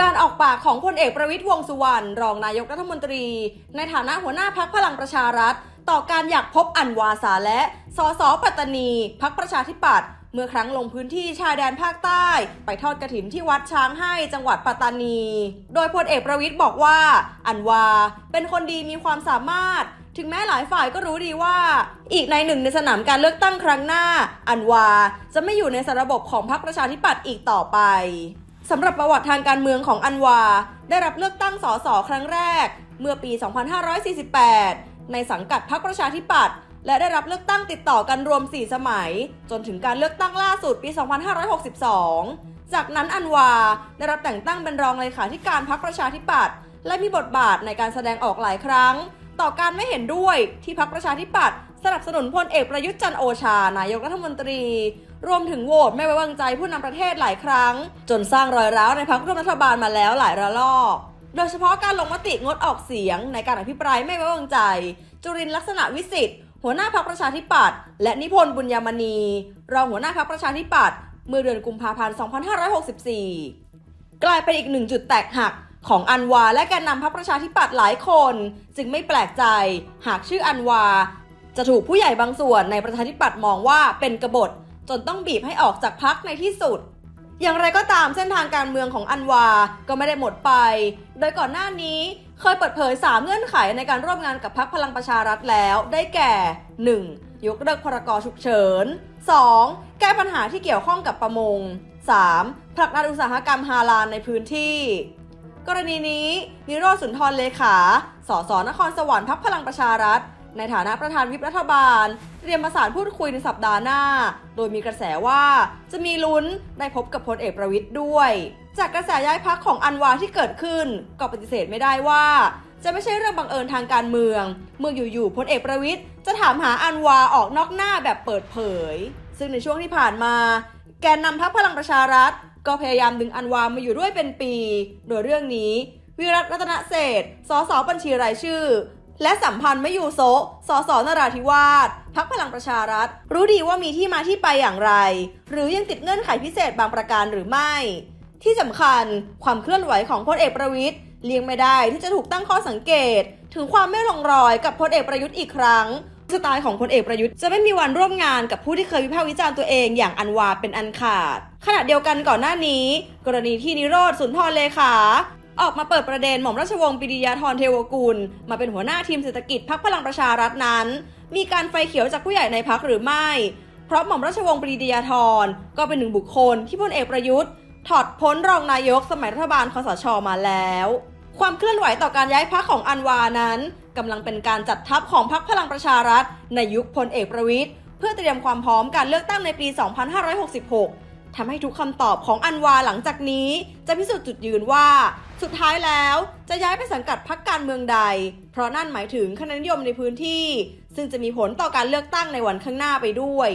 การออกปากของพลเอกประวิตยวงษ์สุวรรณรองนายกรัฐมนตรี ในฐานะหัวหน้าพักพลังประชารัฐ ต่อการอยากพบอันวาสาและสสปัตตานี พักประชาธิปัตย์เมื่อครั้งลงพื้นที่ชายแดนภาคใต้ ไปทอดกระถินที่วัดช้างให้จังหวัดปัตตานี โดยพลเอกประวิตยบอกว่า อันวาเป็นคนดีมีความสามารถ ถึงแม้หลายฝ่ายก็รู้ดีว่า อีกในหนึ่งในสนามการเลือกตั้งครั้งหน้า อันวาจะไม่อยู่ในสารระบบของพรรคประชาธิปัตย์อีกต่อไปสำหรับประวัติทางการเมืองของอันวา ได้รับเลือกตั้งสสครั้งแรก เมื่อปี 2548 ในสังกัดพรรคประชาธิปัตย์และได้รับเลือกตั้งติดต่อกันรวม 4 สมัย จนถึงการเลือกตั้งล่าสุดปี 2562 จากนั้นอันวาได้รับแต่งตั้งเป็นรองเลขาธิการพรรคประชาธิปัตย์และมีบทบาทในการแสดงออกหลายครั้ง ต่อการไม่เห็นด้วยที่พรรคประชาธิปัตย์สนับสนุนพลเอกประยุทธ์จันโอชา นายกรัฐมนตรี รวมถึงโหวตไม่ไว้วางใจผู้นำประเทศหลายครั้ง จนสร้างรอยร้าวในพรรคร่วมรัฐบาลมาแล้วหลายระลอก โดยเฉพาะการลงมติงดออกเสียงในการอภิปรายไม่ไว้วางใจ จุรินลักษณะวิสิทธิ์หัวหน้าพรรคประชาธิปัตย์และนิพนธ์บุญยมณี รองหัวหน้าพรรคประชาธิปัตย์เมื่อเดือนกุมภาพันธ์ 2564 กลายเป็นอีกหนึ่งจุดแตกหัก ของอันวาและแกนนำพรรคประชาธิปัตย์หลายคน จึงไม่แปลกใจ หากชื่ออันวา จะถูกผู้ใหญ่บางส่วนในประชาธิปัตย์มองว่าเป็นกบฏ จนต้องบีบให้ออกจากพักในที่สุด อย่างไรก็ตามเส้นทางการเมืองของอันวาก็ไม่ได้หมดไป โดยก่อนหน้านี้เคยเปิดเผย 3 เงื่อนไขในการร่วมงานกับพักพลังประชารัฐแล้ว ได้แก่ 1. ยกเลิกพรกฉุกเฉิน 2. แก้ปัญหาที่เกี่ยวข้องกับประมง 3. ผลักดันอุตสาหกรรมฮาลาลในพื้นที่ กรณีนี้นิโรธสุนทรเลขา สสนครสวรรค์พักพลังประชารัฐ ในฐานะประธานวิปรัฐบาล เตรียมประสานพูดคุยในสัปดาห์หน้า โดยมีกระแสว่าจะมีลุ้นได้พบกับพลเอกประวิทย์ด้วย จากกระแสย้ายพักของอันวาที่เกิดขึ้น ก็ปฏิเสธไม่ได้ว่า จะไม่ใช่เรื่องบังเอิญทางการเมือง เมื่ออยู่ๆพลเอกประวิทย์จะถามหาอันวาออกนอกหน้าแบบเปิดเผย ซึ่งในช่วงที่ผ่านมา แกนนำพักพลังประชารัฐ ก็พยายามดึงอันวามาอยู่ด้วยเป็นปี โดยเรื่องนี้ วิรัตรัตนเศษสสบัญชีรายชื่อ และสัมพันธ์ไม่อยู่โซสสนราธิวาสพักพลังประชารัฐ รู้ดีว่ามีที่มาที่ไปอย่างไร หรือยังติดเงื่อนไขพิเศษบางประการหรือไม่ ที่สำคัญความเคลื่อนไหวของพลเอกประวิทย์เลี่ยงไม่ได้ที่จะถูกตั้งข้อสังเกต ถึงความไม่ลงรอยกับพลเอกประยุทธ์อีกครั้ง สไตล์ของพลเอกประยุทธ์จะไม่มีวันร่วมงานกับผู้ที่เคยวิพากษ์วิจารณ์ตัวเองอย่างอันวาเป็นอันขาด ขณะเดียวกันก่อนหน้านี้ กรณีที่นิโรธสุนทรเลขาออกมาเปิดประเด็นหม่อมราชวงศ์ปิริยาธรเทวกุล มาเป็นหัวหน้าทีมเศรษฐกิจพักพลังประชารัฐนั้น มีการไฟเขียวจากผู้ใหญ่ในพักหรือไม่ เพราะหม่อมราชวงศ์ปรีดียาธรก็เป็นหนึ่งบุคคลที่พลเอกประยุทธ์ ถอดพ้นรองนายกสมัยรัฐบาลคสชมาแล้ว ความเคลื่อนไหวต่อการย้ายพักของอันวานั้น กำลังเป็นการจัดทัพของพรรคพลังประชารัฐ ในยุคพลเอกประวิทย์เพื่อเตรียมความพร้อมการเลือกตั้งในปี 2566 ทำให้ทุกคำตอบของอันวาหลังจากนี้ จะพิสูจน์จุดยืนว่า สุดท้ายแล้วจะย้ายไปสังกัดพรรคการเมืองใด เพราะนั่นหมายถึงคะแนนนิยมในพื้นที่ ซึ่งจะมีผลต่อการเลือกตั้งในวันข้างหน้าไปด้วย